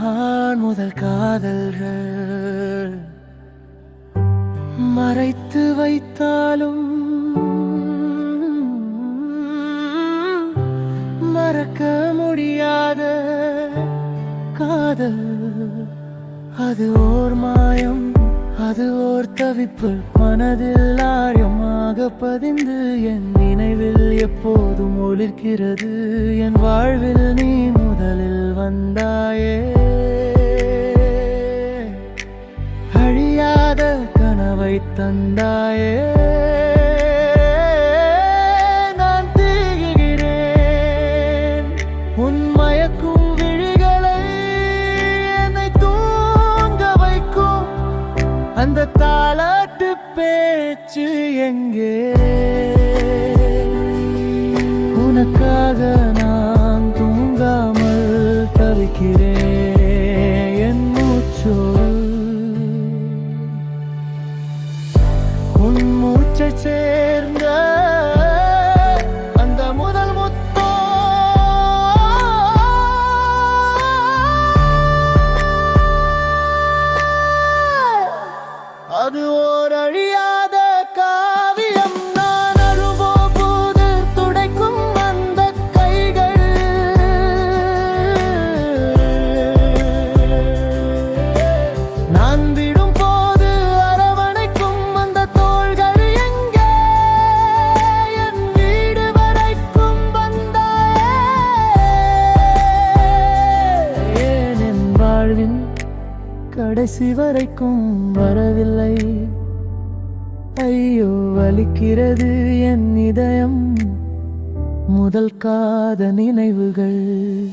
முதல் காதல்கள். மறைத்து வைத்தாலும் மறக்க முடியாத காதல். அது ஓர் மாயம் அது ஓர் தவிப்பு. மனதில் ஆரியமாக பதிந்து என் நினைவில் எப்போதும் ஒளிர்கிறது. என் வாழ்வில் நீ முதலில் வந்தாயே. அழியாத கனவை தந்தாயே. நான் தீகிறேன் உன் விழிகளை என்னை தூங்க வைக்கும். அந்த பேச்சு எங்கே? உனக்காக தவிக்கிறேன் என் மூச்சோடு உன் மூச்சை சேர்ந்த அந்த முதல் முத்தோ. அது கடைசி வரைக்கும் வரவில்லை. ஐயோ வலிக்கிறது என் இதயம். முதல் காத நினைவுகள்.